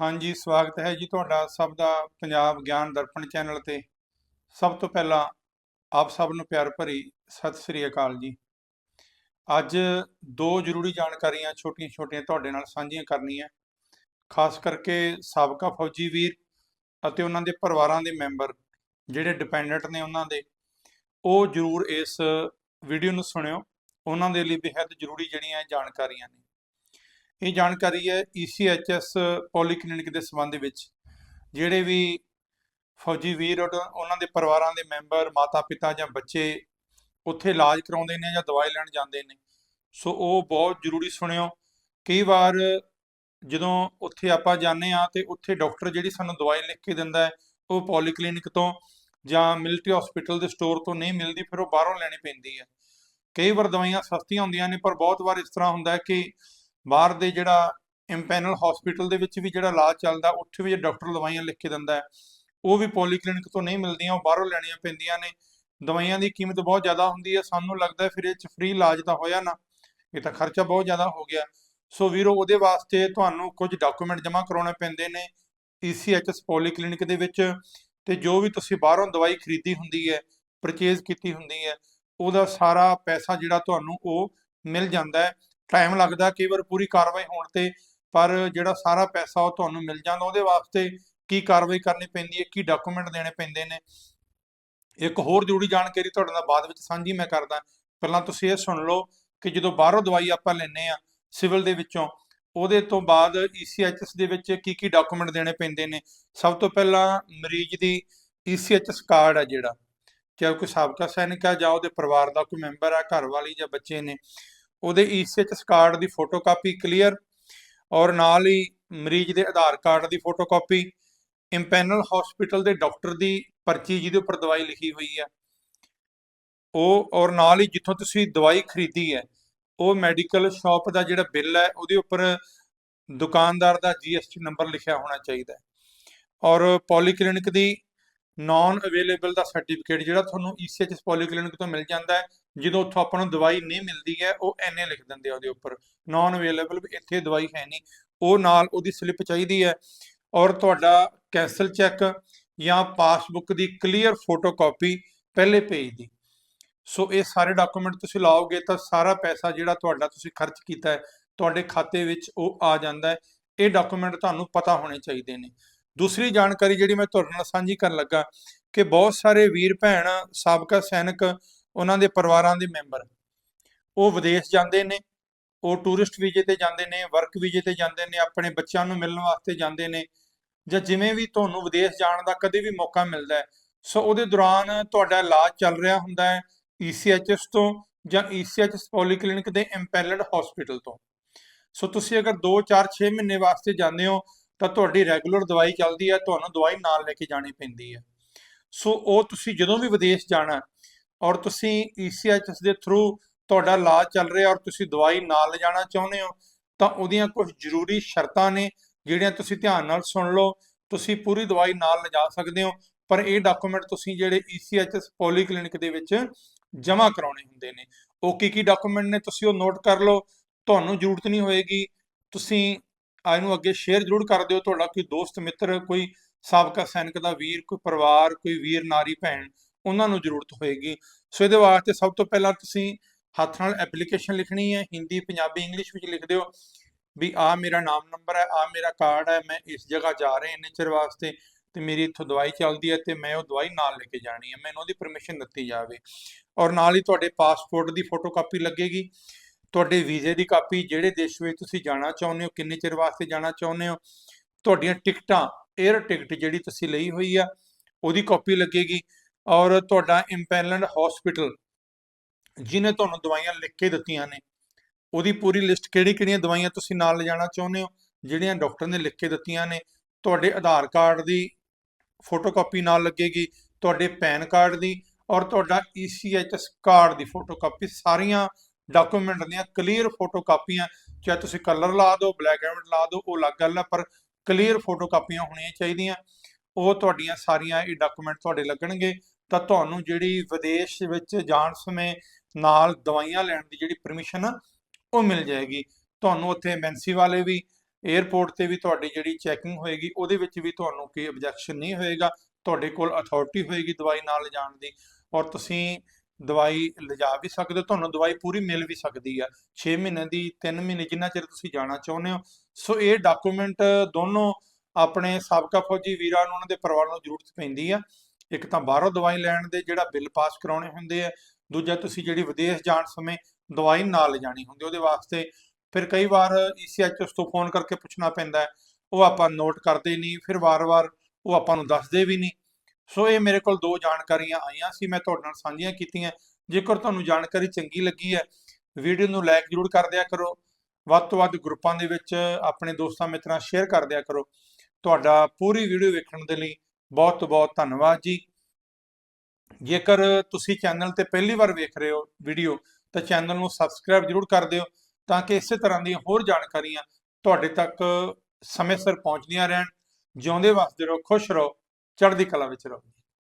ਹਾਂਜੀ, ਸਵਾਗਤ ਹੈ ਜੀ ਤੁਹਾਡਾ ਸਭ ਦਾ ਪੰਜਾਬ ਗਿਆਨ ਦਰਪਣ ਚੈਨਲ ਤੇ। ਸਭ ਤੋਂ ਪਹਿਲਾਂ ਆਪ ਸਭ ਨੂੰ ਪਿਆਰ ਭਰੀ ਸਤਿ ਸ੍ਰੀ ਅਕਾਲ ਜੀ। ਅੱਜ ਦੋ ਜ਼ਰੂਰੀ ਜਾਣਕਾਰੀਆਂ ਛੋਟੀਆਂ-ਛੋਟੀਆਂ ਤੁਹਾਡੇ ਨਾਲ ਸਾਂਝੀਆਂ ਕਰਨੀਆਂ। ਖਾਸ ਕਰਕੇ ਸਾਬਕਾ ਫੌਜੀ ਵੀਰ ਅਤੇ ਉਹਨਾਂ ਦੇ ਪਰਿਵਾਰਾਂ ਦੇ ਮੈਂਬਰ ਜਿਹੜੇ ਡਿਪੈਂਡੈਂਟ ਨੇ ਉਹਨਾਂ ਦੇ, ਉਹ ਜ਼ਰੂਰ ਇਸ ਵੀਡੀਓ ਨੂੰ ਸੁਣਿਓ। ਉਹਨਾਂ ਦੇ ਲਈ ਬੇहद ਜ਼ਰੂਰੀ ਜਿਹੜੀਆਂ ਜਾਣਕਾਰੀਆਂ ਨੇ। ਇਹ ਜਾਣਕਾਰੀ ਹੈ ECHS ਪੋਲੀਕਲੀਨਿਕ ਦੇ ਸੰਬੰਧ ਵਿੱਚ, ਜਿਹੜੇ ਵੀ ਫੌਜੀ ਵੀਰ ਔਰ ਉਹਨਾਂ ਦੇ ਪਰਿਵਾਰਾਂ ਦੇ ਮੈਂਬਰ, ਮਾਤਾ-ਪਿਤਾ ਜਾਂ ਬੱਚੇ ਉੱਥੇ ਇਲਾਜ ਕਰਾਉਂਦੇ ਨੇ ਜਾਂ ਦਵਾਈ ਲੈਣ ਜਾਂਦੇ ਨੇ। ਸੋ ਉਹ ਬਹੁਤ ਜ਼ਰੂਰੀ ਸੁਣਿਓ, ਕਈ ਵਾਰ ਜਦੋਂ ਉੱਥੇ ਆਪਾਂ ਜਾਂਦੇ ਆ ਤੇ ਉੱਥੇ ਡਾਕਟਰ ਜਿਹੜੀ ਸਾਨੂੰ ਦਵਾਈ ਲਿਖ ਕੇ ਦਿੰਦਾ ਹੈ, ਉਹ ਪੋਲੀਕਲੀਨਿਕ ਤੋਂ ਜਾਂ ਮਿਲਟਰੀ ਹਸਪੀਟਲ ਦੇ ਸਟੋਰ ਤੋਂ ਨਹੀਂ ਮਿਲਦੀ, ਫਿਰ ਉਹ ਬਾਹਰੋਂ ਲੈਣੀ ਪੈਂਦੀ ਹੈ। ਕਈ ਵਾਰ ਦਵਾਈਆਂ ਸਸਤੀਆਂ ਹੁੰਦੀਆਂ ਨੇ, ਪਰ ਬਹੁਤ ਵਾਰ ਇਸ ਤਰ੍ਹਾਂ ਹੁੰਦਾ ਹੈ ਕਿ ਬਾਹਰ ਦੇ ਜਿਹੜਾ ਇੰਪੈਨਲ ਹਸਪੀਟਲ ਦੇ ਵਿੱਚ ਵੀ ਜਿਹੜਾ ਇਲਾਜ ਚੱਲਦਾ, ਉੱਥੇ ਵੀ ਡਾਕਟਰ ਦਵਾਈਆਂ ਲਿਖ ਕੇ ਦਿੰਦਾ ਹੈ, ਉਹ ਵੀ ਪੋਲੀਕਲਿਨਿਕ ਤੋਂ ਨਹੀਂ ਮਿਲਦੀਆਂ, ਉਹ ਬਾਹਰੋਂ ਲੈਣੀਆਂ ਪੈਂਦੀਆਂ ਨੇ। ਦਵਾਈਆਂ ਦੀ ਕੀਮਤ ਬਹੁਤ ਜ਼ਿਆਦਾ ਹੁੰਦੀ ਹੈ, ਸਾਨੂੰ ਲੱਗਦਾ ਫਿਰ ਇਹ ਚ ਫ੍ਰੀ ਇਲਾਜ ਤਾਂ ਹੋਇਆ ਨਾ, ਇਹ ਤਾਂ ਖਰਚਾ ਬਹੁਤ ਜ਼ਿਆਦਾ ਹੋ ਗਿਆ। ਸੋ ਵੀਰੋ, ਉਹਦੇ ਵਾਸਤੇ ਤੁਹਾਨੂੰ ਕੁਝ ਡਾਕੂਮੈਂਟ ਜਮ੍ਹਾਂ ਕਰਾਉਣੇ ਪੈਂਦੇ ਨੇ ECHS ਪੋਲੀਕਲਿਨਿਕ ਦੇ ਵਿੱਚ ਤੇ ਜੋ ਵੀ ਤੁਸੀਂ ਬਾਹਰੋਂ ਦਵਾਈ ਖਰੀਦੀ ਹੁੰਦੀ ਹੈ ਪਰਚੇਜ਼ ਕੀਤੀ ਹੁੰਦੀ ਹੈ, ਉਹਦਾ ਸਾਰਾ ਪੈਸਾ ਜਿਹੜਾ ਤੁਹਾਨੂੰ ਉਹ ਮਿਲ ਜਾਂਦਾ ਹੈ। ਟਾਈਮ ਲੱਗਦਾ, ਕਈ ਵਾਰ ਪੂਰੀ ਕਾਰਵਾਈ ਹੋਣ ਤੇ, ਪਰ ਜਿਹੜਾ ਸਾਰਾ ਪੈਸਾ ਉਹ ਤੁਹਾਨੂੰ ਮਿਲ ਜਾਂਦਾ, ਉਹਦੇ ਵਾਸਤੇ ਕੀ ਕਾਰਵਾਈ ਕਰਨੀ ਪੈਂਦੀ ਹੈ, ਕੀ ਡਾਕੂਮੈਂਟ ਦੇਣੇ ਪੈਂਦੇ ਨੇ। ਇੱਕ ਹੋਰ ਜ਼ਰੂਰੀ ਜਾਣਕਾਰੀ ਤੁਹਾਡੇ ਨਾਲ ਬਾਅਦ ਵਿੱਚ ਸਾਂਝੀ ਮੈਂ ਕਰਦਾ। ਪਹਿਲਾਂ ਤੁਸੀਂ ਇਹ ਸੁਣ ਲਓ ਕਿ ਜਦੋਂ ਬਾਹਰੋਂ ਦਵਾਈ ਆਪਾਂ ਲੈਨੇ ਆ ਸਿਵਲ ਦੇ ਵਿੱਚੋਂ, ਉਹਦੇ ਤੋਂ ਬਾਅਦ ECHS ਦੇ ਵਿੱਚ ਕੀ ਕੀ ਡਾਕੂਮੈਂਟ ਦੇਣੇ ਪੈਂਦੇ ਨੇ। ਸਭ ਤੋਂ ਪਹਿਲਾਂ ਮਰੀਜ਼ ਦੀ ECHS ਕਾਰਡ ਹੈ ਜਿਹੜਾ। ਚਾਹੇ ਕੋਈ ਸਾਬਕਾ ਸੈਨਿਕ ਹੈ ਜਾਂ ਉਹਦੇ ਪਰਿਵਾਰ ਦਾ ਕੋਈ ਮੈਂਬਰ ਹੈ ਘਰ ਵਾਲੀ ਜਾਂ ਬੱਚੇ ਨੇ। ਉਹਦੇ ECHS ਕਾਰਡ ਦੀ ਫੋਟੋਕਾਪੀ ਕਲੀਅਰ ਔਰ ਨਾਲ ਹੀ ਮਰੀਜ਼ ਦੇ ਆਧਾਰ ਕਾਰਡ ਦੀ ਫੋਟੋਕਾਪੀ ਇੰਪੈਨਲ ਹਸਪੀਟਲ ਦੇ ਡਾਕਟਰ ਦੀ ਪਰਚੀ ਜਿਹਦੇ ਉੱਪਰ ਦਵਾਈ ਲਿਖੀ ਹੋਈ ਹੈ। ਉਹ ਔਰ ਨਾਲ ਹੀ ਜਿੱਥੋਂ ਤੁਸੀਂ ਦਵਾਈ ਖਰੀਦੀ ਹੈ, ਉਹ ਮੈਡੀਕਲ ਸ਼ਾਪ ਦਾ ਜਿਹੜਾ ਬਿੱਲ ਹੈ, ਉਹਦੇ ਉੱਪਰ ਦੁਕਾਨਦਾਰ ਦਾ GST ਨੰਬਰ ਲਿਖਿਆ ਹੋਣਾ ਚਾਹੀਦਾ ਹੈ। ਔਰ ਪੋਲੀਕਲੀਨਿਕ ਦੀ ਨਾਨ ਅਵੇਲੇਬਲ ਦਾ ਸਰਟੀਫਿਕੇਟ ਜਿਹੜਾ ਤੁਹਾਨੂੰ ECHS ਪੋਲੀਕਲੀਨਿਕ ਤੋਂ ਮਿਲ ਜਾਂਦਾ ਹੈ ਜਦੋਂ ਉੱਥੋਂ ਆਪਾਂ ਨੂੰ ਦਵਾਈ ਨਹੀਂ ਮਿਲਦੀ ਹੈ, ਉਹ ਐਨੇ ਲਿਖ ਦਿੰਦੇ ਆ ਉਹਦੇ ਉੱਪਰ। ਨਾਨ ਅਵੇਲੇਬਲ ਇੱਥੇ ਦਵਾਈ ਹੈ ਨਹੀਂ। ਉਹ ਨਾਲ ਉਹਦੀ ਸਲਿੱਪ ਚਾਹੀਦੀ ਹੈ ਔਰ ਤੁਹਾਡਾ ਕੈਂਸਲ ਚੈੱਕ ਜਾਂ ਪਾਸਬੁੱਕ ਦੀ ਕਲੀਅਰ ਫੋਟੋਕਾਪੀ ਪਹਿਲੇ ਪੇਜ ਦੀ। ਸੋ ਇਹ ਸਾਰੇ ਡਾਕੂਮੈਂਟ ਤੁਸੀਂ ਲਾਓਗੇ ਤਾਂ ਸਾਰਾ ਪੈਸਾ ਜਿਹੜਾ ਤੁਹਾਡਾ ਤੁਸੀਂ ਖਰਚ ਕੀਤਾ ਹੈ, ਤੁਹਾਡੇ ਖਾਤੇ ਵਿੱਚ ਉਹ ਆ ਜਾਂਦਾ ਹੈ। ਇਹ ਡਾਕੂਮੈਂਟ ਤੁਹਾਨੂੰ ਪਤਾ ਹੋਣੇ ਚਾਹੀਦੇ ਨੇ। ਦੂਸਰੀ ਜਾਣਕਾਰੀ ਜਿਹੜੀ ਮੈਂ ਤੁਹਾਡੇ ਨਾਲ ਸਾਂਝੀ ਕਰਨ ਲੱਗਾ ਕਿ ਬਹੁਤ ਸਾਰੇ ਵੀਰ ਭੈਣ, ਸਾਬਕਾ ਸੈਨਿਕ ਉਹਨਾਂ ਦੇ ਪਰਿਵਾਰਾਂ ਦੇ ਮੈਂਬਰ। ਉਹ ਵਿਦੇਸ਼ ਜਾਂਦੇ ਨੇ, ਉਹ ਟੂਰਿਸਟ ਵੀਜ਼ੇ ਤੇ ਜਾਂਦੇ ਨੇ ਵਰਕ ਵੀਜ਼ੇ ਤੇ ਜਾਂਦੇ ਨੇ, ਆਪਣੇ ਬੱਚਿਆਂ ਨੂੰ ਮਿਲਣ ਵਾਸਤੇ ਜਾਂਦੇ ਨੇ ਜਾਂ ਜਿਵੇਂ ਵੀ ਤੁਹਾਨੂੰ ਵਿਦੇਸ਼ ਜਾਣ ਦਾ ਕਦੇ ਵੀ ਮੌਕਾ ਮਿਲਦਾ ਹੈ। ਸੋ ਉਹਦੇ ਦੌਰਾਨ ਤੁਹਾਡਾ ਇਲਾਜ ਚੱਲ ਰਿਹਾ ਹੁੰਦਾ ਹੈ ECHS ਤੋਂ ਜਾਂ ECHS ਪੋਲੀਕਲਿਨਿਕ ਦੇ ਇੰਪੈਲਡ ਹਸਪੀਟਲ ਤੋਂ। ਸੋ ਤੁਸੀਂ ਅਗਰ 2 4 6 ਮਹੀਨੇ ਵਾਸਤੇ ਜਾਂਦੇ ਹੋ ਤਾਂ ਤੁਹਾਡੀ ਰੈਗੂਲਰ ਦਵਾਈ ਚੱਲਦੀ ਹੈ, ਤੁਹਾਨੂੰ ਦਵਾਈ ਨਾਲ ਲੈ ਕੇ ਜਾਣੀ ਪੈਂਦੀ ਹੈ। ਸੋ ਉਹ ਤੁਸੀਂ ਜਦੋਂ ਵੀ ਵਿਦੇਸ਼ ਜਾਣਾ ਔਰ ਤੁਸੀਂ ECHS ਦੇ ਥਰੂ ਤੁਹਾਡਾ ਇਲਾਜ ਚੱਲ ਰਿਹਾ ਔਰ ਤੁਸੀਂ ਦਵਾਈ ਨਾਲ ਲਿਜਾਣਾ ਚਾਹੁੰਦੇ ਹੋ, ਤਾਂ ਉਹਦੀਆਂ ਕੁਝ ਜ਼ਰੂਰੀ ਸ਼ਰਤਾਂ ਨੇ ਜਿਹੜੀਆਂ ਤੁਸੀਂ ਧਿਆਨ ਨਾਲ ਸੁਣ ਲਓ, ਤੁਸੀਂ ਪੂਰੀ ਦਵਾਈ ਨਾਲ ਲਿਜਾ ਸਕਦੇ ਹੋ, ਪਰ ਇਹ ਡਾਕੂਮੈਂਟ ਤੁਸੀਂ ਜਿਹੜੇ ECHS ਪੋਲੀਕਲਿਨਿਕ ਦੇ ਵਿੱਚ ਜਮ੍ਹਾਂ ਕਰਾਉਣੇ ਹੁੰਦੇ ਨੇ, ਉਹ ਕੀ ਕੀ ਡਾਕੂਮੈਂਟ ਨੇ ਤੁਸੀਂ ਉਹ ਨੋਟ ਕਰ ਲਓ, ਤੁਹਾਨੂੰ ਜ਼ਰੂਰਤ ਨਹੀਂ ਹੋਏਗੀ, ਤੁਸੀਂ ਆਈ ਨੂੰ ਅੱਗੇ ਸ਼ੇਅਰ ਜ਼ਰੂਰ ਕਰ ਦਿਓ, ਤੁਹਾਡਾ ਕੋਈ ਦੋਸਤ, ਮਿੱਤਰ, ਕੋਈ ਸਾਬਕਾ ਸੈਨਿਕ ਦਾ ਵੀਰ, ਕੋਈ ਪਰਿਵਾਰ, ਕੋਈ ਵੀਰ, ਨਾਰੀ, ਭੈਣ ਉਹਨਾਂ ਨੂੰ ਜ਼ਰੂਰਤ ਹੋਏਗੀ। ਸੋ ਇਹਦੇ ਵਾਸਤੇ ਸਭ ਤੋਂ ਪਹਿਲਾਂ ਤੁਸੀਂ ਹੱਥ ਨਾਲ ਐਪਲੀਕੇਸ਼ਨ ਲਿਖਣੀ ਹੈ। ਹਿੰਦੀ, ਪੰਜਾਬੀ ਇੰਗਲਿਸ਼ ਵਿੱਚ ਲਿਖ ਦਿਓ ਵੀ ਆ ਮੇਰਾ ਨਾਮ ਨੰਬਰ ਹੈ ਆ ਮੇਰਾ ਕਾਰਡ ਹੈ, ਮੈਂ ਇਸ ਜਗ੍ਹਾ ਜਾ ਰਿਹਾ ਇੰਨੇ ਚਿਰ ਵਾਸਤੇ ਤੇ ਮੇਰੀ ਇੱਥੋਂ ਦਵਾਈ ਚੱਲਦੀ ਹੈ ਤੇ ਮੈਂ ਉਹ ਦਵਾਈ ਨਾਲ ਲੈ ਕੇ ਜਾਣੀ ਹੈ। ਮੈਨੂੰ ਉਹਦੀ ਪਰਮਿਸ਼ਨ ਦਿੱਤੀ ਜਾਵੇ। ਔਰ ਨਾਲ ਹੀ ਤੁਹਾਡੇ ਪਾਸਪੋਰਟ ਦੀ ਫੋਟੋਕਾਪੀ ਲੱਗੇਗੀ। ਤੁਹਾਡੇ ਵੀਜ਼ੇ ਦੀ ਕਾਪੀ ਜਿਹੜੇ ਦੇਸ਼ ਵਿੱਚ ਤੁਸੀਂ ਜਾਣਾ ਚਾਹੁੰਦੇ ਹੋ, ਕਿੰਨੇ ਚਿਰ ਵਾਸਤੇ ਜਾਣਾ ਚਾਹੁੰਦੇ ਹੋ, ਤੁਹਾਡੀਆਂ ਟਿਕਟਾਂ 에ਅਰ ਟਿਕਟ ਜਿਹੜੀ ਤੁਸੀਂ ਲਈ ਹੋਈ ਆ, ਉਹਦੀ ਕਾਪੀ ਲੱਗੇਗੀ। ਔਰ ਤੁਹਾਡਾ ਇੰਪੈਨਲਡ ਹਸਪੀਟਲ ਜਿਹਨੇ ਤੁਹਾਨੂੰ ਦਵਾਈਆਂ ਲਿਖ ਕੇ ਦਿੱਤੀਆਂ ਨੇ, ਉਹਦੀ ਪੂਰੀ ਲਿਸਟ ਕਿਹੜੀ-ਕਿਹੜੀਆਂ ਦਵਾਈਆਂ ਤੁਸੀਂ ਨਾਲ ਲਿਜਾਣਾ ਚਾਹੁੰਦੇ ਹੋ, ਜਿਹੜੀਆਂ ਡਾਕਟਰ ਨੇ ਲਿਖ ਕੇ ਦਿੱਤੀਆਂ ਨੇ, ਤੁਹਾਡੇ ਆਧਾਰ ਕਾਰਡ ਦੀ ਫੋਟੋਕਾਪੀ ਨਾਲ ਲੱਗੇਗੀ, ਤੁਹਾਡੇ ਪੈਨ ਕਾਰਡ ਦੀ ਔਰ ਤੁਹਾਡਾ ECHS ਕਾਰਡ ਦੀ ਫੋਟੋਕਾਪੀ ਸਾਰੀਆਂ ਡਾਕੂਮੈਂਟ ਦੀਆਂ ਕਲੀਅਰ ਫੋਟੋਕਾਪੀਆਂ ਚਾਹੇ ਤੁਸੀਂ ਕਲਰ ਲਾ ਦਿਓ ਬਲੈਕ ਐਂਡ ਲਾ ਦਿਓ, ਉਹ ਅਲੱਗ ਗੱਲ ਹੈ ਪਰ ਕਲੀਅਰ ਫੋਟੋਕਾਪੀਆਂ ਹੋਣੀਆਂ ਚਾਹੀਦੀਆਂ। ਉਹ ਤੁਹਾਡੀਆਂ ਸਾਰੀਆਂ ਇਹ ਡਾਕੂਮੈਂਟ ਤੁਹਾਡੇ ਲੱਗਣਗੇ, ਤਾਂ ਤੁਹਾਨੂੰ ਜਿਹੜੀ ਵਿਦੇਸ਼ ਵਿੱਚ ਜਾਣ ਸਮੇਂ ਨਾਲ ਦਵਾਈਆਂ ਲੈਣ ਦੀ ਜਿਹੜੀ ਪਰਮਿਸ਼ਨ ਉਹ ਮਿਲ ਜਾਏਗੀ। ਤੁਹਾਨੂੰ ਉੱਥੇ ਐਮਐਨਸੀ ਵਾਲੇ ਵੀ 에ਅਰਪੋਰਟ ਤੇ ਵੀ ਤੁਹਾਡੀ ਜਿਹੜੀ ਚੈਕਿੰਗ ਹੋਏਗੀ, ਉਹਦੇ ਵਿੱਚ ਵੀ ਤੁਹਾਨੂੰ ਕੋਈ ਆਬਜੈਕਸ਼ਨ ਨਹੀਂ ਹੋਏਗਾ। ਤੁਹਾਡੇ ਕੋਲ ਅਥਾਰਟੀ ਹੋਏਗੀ ਦਵਾਈ ਨਾਲ ਲਿਜਾਣ ਦੀ, ਔਰ ਤੁਸੀਂ ਦਵਾਈ ਲਿਜਾ ਵੀ ਸਕਦੇ ਹੋ, ਤੁਹਾਨੂੰ ਦਵਾਈ ਪੂਰੀ ਮਿਲ ਵੀ ਸਕਦੀ ਆ। 6 ਮਹੀਨੇ ਦੀ 3 ਮਹੀਨੇ ਜਿੰਨਾ ਚਿਰ ਤੁਸੀਂ ਜਾਣਾ ਚਾਹੁੰਦੇ ਹੋ। ਸੋ ਇਹ ਡਾਕੂਮੈਂਟ ਦੋਨੋਂ ਆਪਣੇ ਸਾਬਕਾ ਫੌਜੀ ਵੀਰਾਂ ਨੂੰ, ਉਹਨਾਂ ਦੇ ਪਰਿਵਾਰ ਨੂੰ ਜ਼ਰੂਰਤ ਪੈਂਦੀ ਆ। ਇੱਕ ਤਾਂ ਬਾਹਰੋਂ ਦਵਾਈ ਲੈਣ ਦੇ ਜਿਹੜਾ ਬਿੱਲ ਪਾਸ ਕਰਾਉਣੇ ਹੁੰਦੇ ਆ, ਦੂਜਾ ਤੁਸੀਂ ਜਿਹੜੀ ਵਿਦੇਸ਼ ਜਾਣ ਸਮੇਂ ਦਵਾਈ ਨਾਲ ਲਿਜਾਣੀ ਹੁੰਦੀ ਉਹਦੇ ਵਾਸਤੇ ਫਿਰ ਕਈ ਵਾਰ ਈਸੀਐਚਐਸ ਤੋਂ ਫੋਨ ਕਰਕੇ ਪੁੱਛਣਾ ਪੈਂਦਾ ਉਹ ਆਪਾਂ ਨੋਟ ਕਰਦੇ ਨਹੀਂ, ਫਿਰ ਵਾਰ-ਵਾਰ ਉਹ ਆਪਾਂ ਨੂੰ ਦੱਸਦੇ ਵੀ ਨਹੀਂ। ਸੋ ਇਹ ਮੇਰੇ ਕੋਲ ਦੋ ਜਾਣਕਾਰੀਆਂ ਆਈਆਂ ਸੀ, ਮੈਂ ਤੁਹਾਡੇ ਨਾਲ ਸਾਂਝੀਆਂ ਕੀਤੀਆਂ। ਜੇਕਰ ਤੁਹਾਨੂੰ ਜਾਣਕਾਰੀ ਚੰਗੀ ਲੱਗੀ ਹੈ, ਵੀਡੀਓ ਨੂੰ ਲਾਈਕ ਜ਼ਰੂਰ ਕਰ ਦਿਆ ਕਰੋ। ਵੱਧ ਤੋਂ ਵੱਧ ਗਰੁੱਪਾਂ ਦੇ ਵਿੱਚ ਆਪਣੇ ਦੋਸਤਾਂ ਮਿੱਤਰਾਂ ਸ਼ੇਅਰ ਕਰ ਦਿਆ ਕਰੋ। ਤੁਹਾਡਾ ਪੂਰੀ ਵੀਡੀਓ ਵੇਖਣ ਦੇ ਲਈ ਬਹੁਤ ਬਹੁਤ ਧੰਨਵਾਦ ਜੀ। ਜੇਕਰ ਤੁਸੀਂ ਚੈਨਲ ਤੇ ਪਹਿਲੀ ਵਾਰ ਵੇਖ ਰਹੇ ਹੋ ਵੀਡੀਓ ਤਾਂ ਚੈਨਲ ਨੂੰ ਸਬਸਕ੍ਰਾਈਬ ਜ਼ਰੂਰ ਕਰ ਦਿਓ ਤਾਂ ਕਿ ਇਸੇ ਤਰ੍ਹਾਂ ਦੀਆਂ ਹੋਰ ਜਾਣਕਾਰੀਆਂ ਤੁਹਾਡੇ ਤੱਕ ਸਮੇਂ ਸਿਰ ਪਹੁੰਚਦੀਆਂ ਰਹਿਣ। ਜਿਉਂਦੇ ਵਸਦੇ ਰਹੋ, ਖੁਸ਼ ਰਹੋ, ਚੜ੍ਹਦੀ ਕਲਾ ਵਿੱਚ ਰਹੋ।